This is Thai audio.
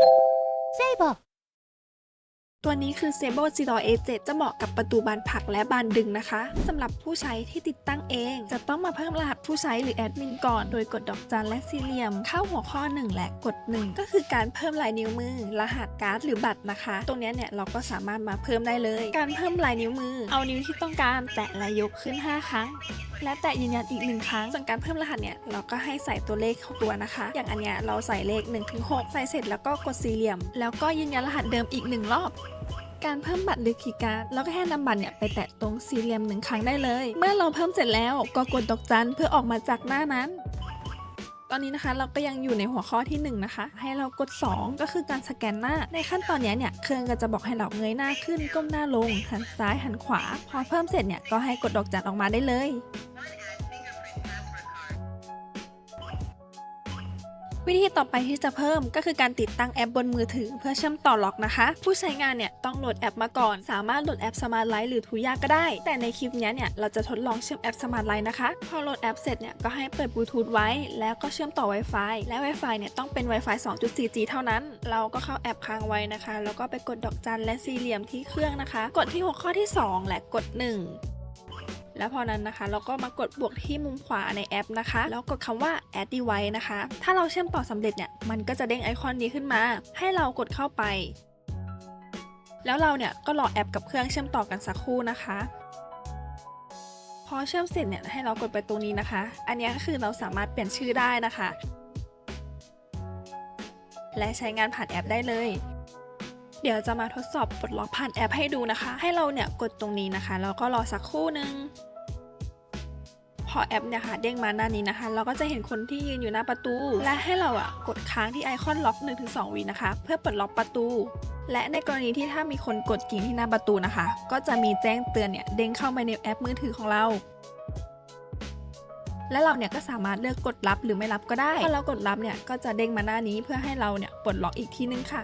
セイボー ตัวนี้คือ s a b l e Zero A7 จะเหมาะกับประตูบานผักและบานดึงนะคะสำหรับผู้ใช้ที่ติดตั้งเอง จะต้องมาเพิ่มรหัสผู้ใช้หรือแอดมินก่อน โดยกดดอกจันและสี่เหลี่ยม เข้าหัวข้อ 1 และกด 1 ก็คือการเพิ่มลายนิ้วมือ รหัสการ์ดหรือบัตรนะคะ ตรงนี้เนี่ยเราก็สามารถมาเพิ่มได้เลย การเพิ่มลายนิ้วมือ เอานิ้วที่ต้องการ แตะและยกขึ้น 5 ครั้งและแตะยืนยันอีกหนึ่งครั้ง ส่วนการเพิ่มรหัสเนี่ยเราก็ให้ใส่ตัวเลขเข้าตัวนะคะ อย่างอันเนี้ยเราใส่เลข1ถึง6ใส่เสร็จแล้วก็กดสี่เหลี่ยม แล้วก็ยืนยันรหัสเดิมอีกหนึ่งรอบ การเพิ่มบัตรหรือคีการ์ดแล้วก็แค่นำบัตรเนี่ยไปแตะตรงสี่เหลี่ยมหนึ่งครั้งได้เลย เมื่อเราเพิ่มเสร็จแล้วก็กดดอกจันเพื่อออกมาจากหน้านั้นตอนนี้นะคะเราก็ยังอยู่ในหัวข้อที่ 1 นะคะ ให้เรากด 2 ก็คือการสแกนหน้า ในขั้นตอนนี้เนี่ยเครื่องก็จะบอกให้เราเงยหน้าขึ้นก้มหน้าลงหันซ้ายหันขวา พอเพิ่มเสร็จเนี่ยก็ให้กดดอกจันออกมาได้เลย วิธีต่อไปที่จะเพิ่มก็คือการติดตั้งแอปบนมือถือ เพื่อเชื่อมต่อล็อกนะคะ ผู้ใช้งานเนี่ยต้องโหลดแอปมาก่อน สามารถโหลดแอป Smart Light หรือทูยาก็ได้ แต่ในคลิปนี้เนี่ยเราจะทดลองเชื่อมแอป Smart Light นะคะ พอโหลดแอปเสร็จเนี่ยก็ให้เปิดบลูทูธไว้ แล้วก็เชื่อมต่อ Wi-Fi และ Wi-Fi เนี่ยต้องเป็น Wi-Fi 2.4G เท่านั้น เราก็เข้าแอปค้างไว้นะคะ แล้วก็ไปกดดอกจันและสี่เหลี่ยมที่เครื่องนะคะ กดที่หัวข้อที่ 2 และกด 1 แล้วพอนั้นนะคะ เราก็มากดบวกที่มุมขวาในแอปนะคะ แล้วกดคำว่า add device นะคะ ถ้าเราเชื่อมต่อสำเร็จเนี่ยมันก็จะเด้งไอคอนนี้ขึ้นมา ให้เรากดเข้าไป แล้วเราเนี่ยก็รอแอปกับเครื่องเชื่อมต่อกันสักครู่นะคะพอเชื่อมเสร็จเนี่ยให้เรากดไปตรงนี้นะคะ อันนี้ก็คือเราสามารถเปลี่ยนชื่อได้นะคะ และใช้งานผ่านแอปได้เลย เดี๋ยวจะมาทดสอบปลดล็อกผ่านแอปให้ดูนะคะ ให้เราเนี่ยกดตรงนี้นะคะ แล้วก็รอสักครู่หนึ่ง พอแอปเนี่ยค่ะเด้งมาหน้านี้นะคะ เราก็จะเห็นคนที่ยืนอยู่หน้าประตู และให้เราอะกดค้างที่ไอคอนล็อก 1-2 วินะคะ เพื่อเปลดล็อกประตู และในกรณีที่ถ้ามีคนกดกิ่งที่หน้าประตูนะคะ ก็จะมีแจ้งเตือนเนี่ยเด้งเข้าไปในแอปมือถือของเราและเราเนี่ยก็สามารถเลือกกดรับหรือไม่รับก็ได้พอเรากดรับเนี่ยก็จะเด้งมาหน้านี้เพื่อให้เราเนี่ยปลดล็อกอีกทีนึงค่ะ